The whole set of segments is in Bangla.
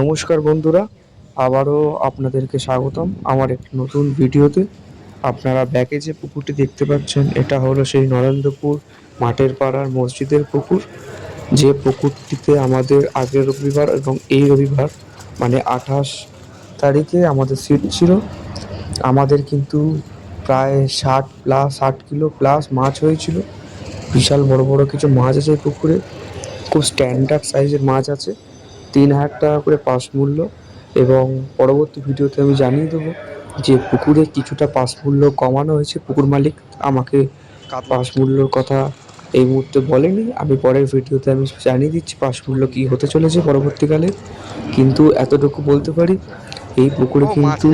নমস্কার বন্ধুরা, আবারও আপনাদেরকে স্বাগতম আমার একটি নতুন ভিডিওতে। আপনারা ব্যাকে যে পুকুরটি দেখতে পাচ্ছেন, এটা হলো সেই নরেন্দ্রপুর মাঠের পাড়ার মসজিদের পুকুর। যে পুকুরটিতে আমাদের আগের রবিবার এবং এই রবিবার মানে আঠাশ তারিখে আমাদের সিট ছিল। আমাদের কিন্তু প্রায় ষাট প্লাস ষাট কিলো প্লাস মাছ হয়েছিল। বিশাল বড় বড় কিছু মাছ আছে পুকুরে। খুব স্ট্যান্ডার্ড সাইজের মাছ আছে। তিন হাজার টাকা করে পাস মূল্য এবং পরবর্তী ভিডিওতে আমি জানিয়ে দেবো যে পুকুরে কিছুটা পাস মূল্য কমানো হয়েছে। পুকুর মালিক আমাকে পাস মূল্যর কথা এই মুহূর্তে বলেনি। আমি পরের ভিডিওতে আমি জানিয়ে দিচ্ছি পাস মূল্য কী হতে চলেছে পরবর্তীকালে। কিন্তু এতটুকু বলতে পারি এই পুকুরে কিন্তু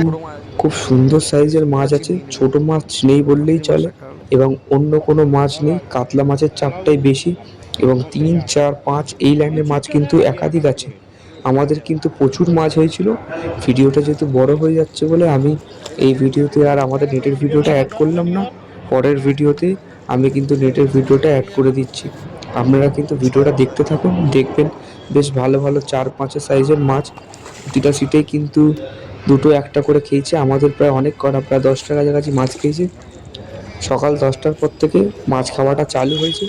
খুব সুন্দর সাইজের মাছ আছে। ছোট মাছ নেই বললেই চলে এবং অন্য কোনো মাছ নেই। কাতলা মাছের চাপটাই বেশি এবং তিন চার পাঁচ এই লাইনের মাছ কিন্তু একাধিক আছে। আমাদের কিন্তু প্রচুর মাছ হয়েছিল। ভিডিওটা যেহেতু বড় হয়ে যাচ্ছে বলে আমি এই ভিডিওতে আর আমাদের নেটের ভিডিওটা অ্যাড করলাম না। পরের ভিডিওতে আমি কিন্তু নেটের ভিডিওটা অ্যাড করে দিচ্ছি। আপনারা কিন্তু ভিডিওটা দেখতে থাকুন, দেখবেন বেশ ভালো ভালো চার পাঁচের সাইজের মাছ। প্রতিটা সিটেই কিন্তু দুটো একটা করে খেয়েছে। আমাদের প্রায় অনেক কটা প্রায় দশটার কাছাকাছি মাছ খেয়েছে। সকাল দশটার পর থেকে মাছ খাওয়াটা চালু হয়েছে।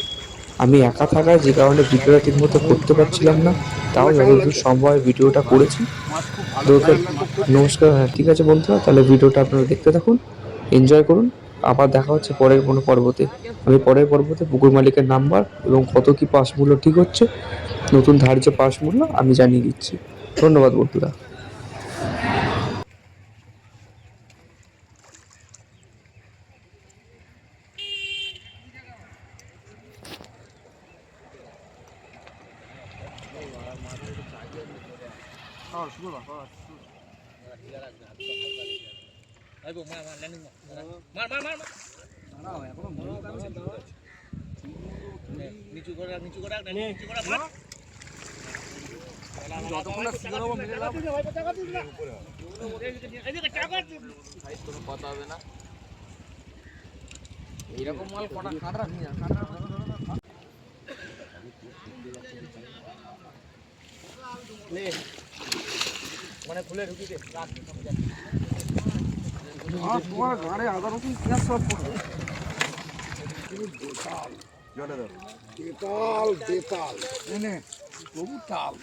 আমি একা থাকায় যে কারণে ভিডিওটা ঠিকমতো করতে পারছিলাম না, তাও যতদূর সম্ভব ভিডিওটা করেছি। ওকে নমস্কার হ্যাঁ ঠিক আছে বন্ধুরা, তাহলে ভিডিওটা আপনারা দেখতে থাকুন এনজয় করুন, আবার দেখা হচ্ছে পরের কোনো পর্বতে। আমি পরের পর্বতে পুকুর মালিকের নাম্বার এবং কত কি পাস মূল্য ঠিক হচ্ছে, নতুন ধার্য পাস মূল্য আমি জানিয়ে দিচ্ছি। ধন্যবাদ বন্ধুরা। নিচু করে রাখ, নিচু করে রাখ, নিচু করে রাখ, মার। এদিকে টাকা দিন। নে। মানে খুলে ঢুকি দে রাখ, রাখ। বেতাল বেতাল এনে তবু তাল।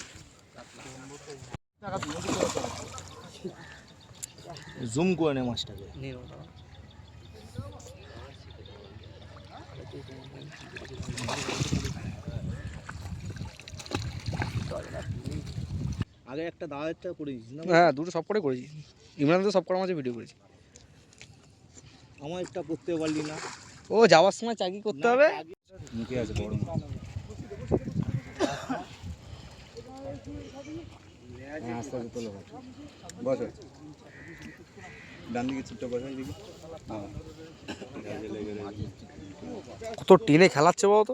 জুম করে নে মাছটাকে। আগে একটা দাওয়াতটা করে দিস না হ্যাঁ দুটো সব করে করেছি। ইমরান তো সব করা মাঝে ভিডিও করেছি। আমার একটা করতে পারলি না। ও যাওয়ার সময় চাকরি করতে হবে? মুখে আছে বড় আস্তে আস্তে তোলো বসো। ডান দিকে ছিপটা বসো দিকে। কত টেনে খেলাচ্ছে বলতো?